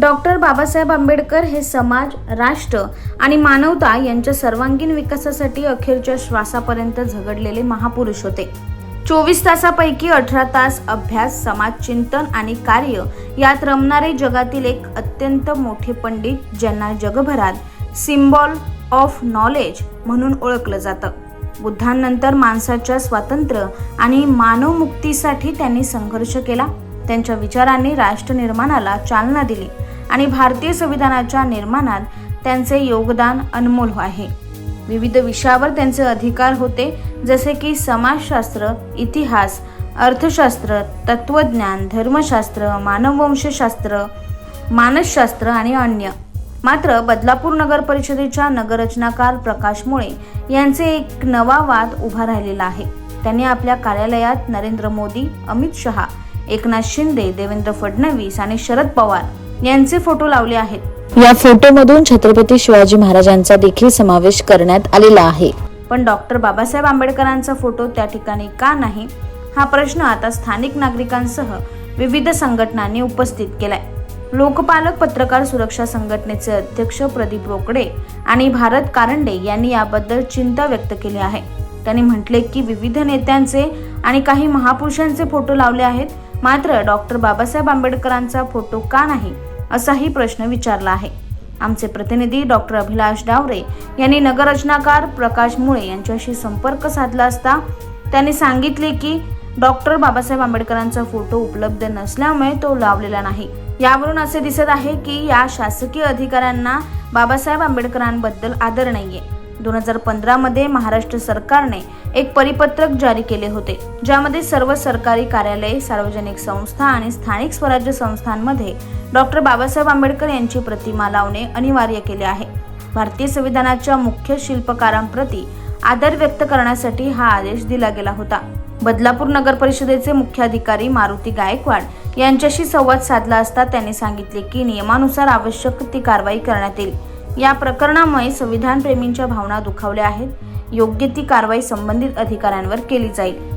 Doctor Babasaheb Ambedkar हे समाज राष्ट्र आणि मानवता यांच्या सर्वांगीण विकासासाठी अखेरच्या श्वासापर्यंत झगडलेले महापुरुष होते. चोवीस तासापैकी अठरा तास अभ्यास समाजचिंतन आणि कार्य यात रमणारे जगातील एक अत्यंत मोठे पंडित ज्यांना जगभरात सिम्बॉल ऑफ नॉलेज म्हणून ओळखलं जातं. बुद्धांनंतर माणसाच्या स्वातंत्र्य आणि मानवमुक्तीसाठी त्यांनी संघर्ष केला. त्यांच्या विचारांनी राष्ट्र निर्माणाला चालना दिली. आणि भारतीय संविधानाच्या निर्माणात त्यांचे योगदान अनमोल आहे. विविध विषयावर त्यांचे अधिकार होते जसे की समाजशास्त्र इतिहास अर्थशास्त्र तत्वज्ञान धर्मशास्त्र मानववंशशास्त्र मानसशास्त्र आणि अन्य. मात्र बदलापूर नगर परिषदेच्या नगररचनाकार प्रकाश मुळे यांचे एक नवा वाद उभा राहिलेला आहे. त्यांनी आपल्या कार्यालयात नरेंद्र मोदी अमित शहा एकनाथ शिंदे देवेंद्र फडणवीस आणि शरद पवार यांचे फोटो लावले आहेत. या फोटोमधून छत्रपती शिवाजी महाराजांचा देखील समावेश करण्यात आलेला आहे. पण डॉक्टर बाबासाहेब आंबेडकरांचा फोटो त्या ठिकाणी का नाही हा प्रश्न आता स्थानिक नागरिकांसह विविध संघटनांनी उपस्थित केलाय. लोकपालक पत्रकार सुरक्षा संघटनेचे अध्यक्ष प्रदीप रोकडे आणि भारत कारंडे यांनी याबद्दल चिंता व्यक्त केली आहे. त्यांनी म्हटले की विविध नेत्यांचे आणि काही महापुरुषांचे फोटो लावले आहेत मात्र डॉक्टर बाबासाहेब आंबेडकरांचा फोटो का नाही असाही प्रश्न विचारला आहे. आमचे प्रतिनिधी डॉक्टर अभिलाष डावरे यांनी नगररचनाकार प्रकाश मुळे यांच्याशी संपर्क साधला असता त्यांनी सांगितले की डॉक्टर बाबासाहेब आंबेडकरांचा फोटो उपलब्ध नसल्यामुळे तो लावलेला नाही. यावरून असे दिसत आहे की या शासकीय अधिकाऱ्यांना बाबासाहेब आंबेडकरांबद्दल आदर नाहीये. दोन हजार पंधरामध्ये महाराष्ट्र सरकारने एक परिपत्रक जारी केले होते ज्यामध्ये सर्व सरकारी कार्यालये सार्वजनिक संस्था आणि स्थानिक स्वराज्य संस्थांमध्ये डॉक्टर बाबासाहेब आंबेडकर यांची प्रतिमा लावणे अनिवार्य केले आहे. भारतीय संविधानाच्या मुख्य शिल्पकारांप्रती आदर व्यक्त करण्यासाठी हा आदेश दिला गेला होता. बदलापूर नगर परिषदेचे मुख्याधिकारी मारुती गायकवाड यांच्याशी संवाद साधला असता त्यांनी सांगितले की नियमानुसार आवश्यक ती कारवाई करण्यात येईल. या प्रकरणामुळे संविधान प्रेमींच्या भावना दुखावल्या आहेत. योग्य ती कारवाई संबंधित अधिकाऱ्यांवर केली जाईल.